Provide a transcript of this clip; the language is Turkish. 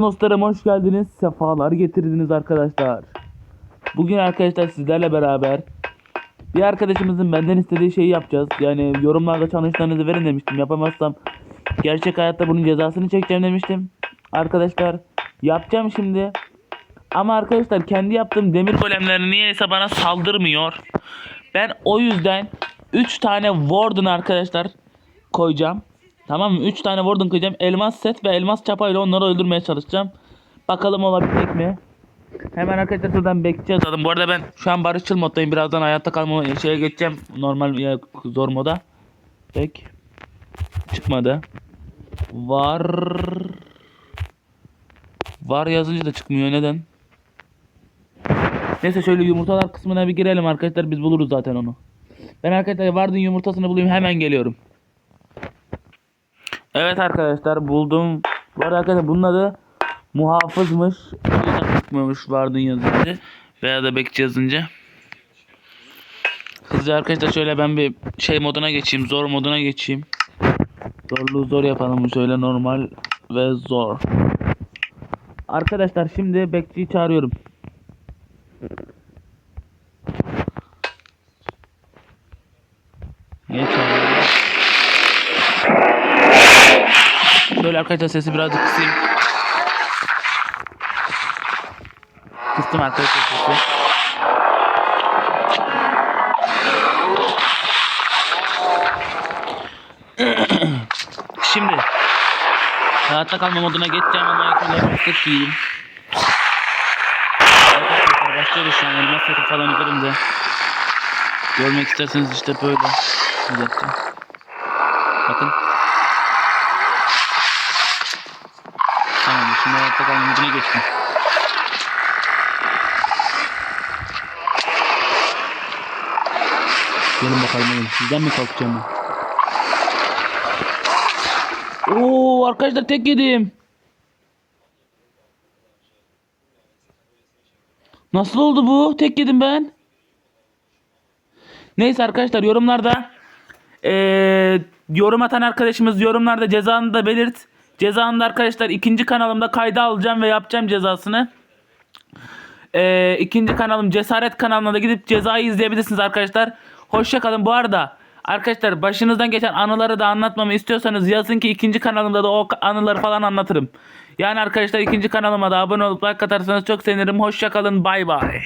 Dostlarım hoş geldiniz. Sefalar getirdiniz arkadaşlar. Bugün arkadaşlar sizlerle beraber bir arkadaşımızın benden istediği şeyi yapacağız. Yani yorumlarda çalışlarınızı verin demiştim. Yapamazsam gerçek hayatta bunun cezasını çekeceğim demiştim. Arkadaşlar yapacağım şimdi. Ama arkadaşlar kendi yaptığım demir golemleri niyeyse bana saldırmıyor. Ben o yüzden 3 tane warden arkadaşlar koyacağım. Tamam mı? 3 tane warden koyacağım. Elmas set ve elmas çapayla onları öldürmeye çalışacağım. Bakalım olabilecek mi? Hemen arkadaşlar şuradan bekleyeceğiz zaten. Bu arada ben şu an barışçıl moddayım. Birazdan hayatta kalma şeye geçeceğim. Normal ya zor moda. Pek. Çıkmadı. Var. Var yazınca da çıkmıyor. Neden? Neyse şöyle yumurtalar kısmına bir girelim arkadaşlar. Biz buluruz zaten onu. Ben arkadaşlar vardın yumurtasını bulayım. Hemen geliyorum. Evet arkadaşlar buldum. Bu arada arkadaşlar bunun adı muhafızmış. Çıkmamış vardın yazınca. Veya da bekçi yazınca. Hızlıca arkadaşlar şöyle ben bir şey moduna geçeyim. Zor moduna geçeyim. Zorluğu zor yapalım. Şöyle normal ve zor. Arkadaşlar şimdi bekçiyi çağırıyorum. Niye çağırıyorum? Şöyle arkadaşlar sesi birazcık kısayım. Kıstım arkadaşlar sesi. Şimdi hayatta kalma moduna geçeceğim ama olarak set giyeyim. Arkadaşlar başlıyoruz şu an elmas seti falan üzerimde. Görmek isterseniz işte böyle. Dakika. Bakın. Tamam şimdi hayatta kalma moduna geçtim. Gelin bakalım oğlum. Sizden mi kalkacağım ben? Oo arkadaşlar tek yedim. Nasıl oldu bu? Tek yedim ben. Neyse arkadaşlar yorumlarda eee, yorum atan arkadaşımız yorumlarda cezanı da belirt. Cezanı da arkadaşlar ikinci kanalımda kayda alacağım ve yapacağım cezasını. Eee ikinci kanalım Cesaret kanalına da gidip cezayı izleyebilirsiniz arkadaşlar. Hoşça kalın. Bu arada arkadaşlar başınızdan geçen anıları da anlatmamı istiyorsanız yazın ki ikinci kanalımda da o anıları falan anlatırım. Yani arkadaşlar ikinci kanalıma da abone olup like atarsanız çok sevinirim. Hoşça kalın. Bay bay.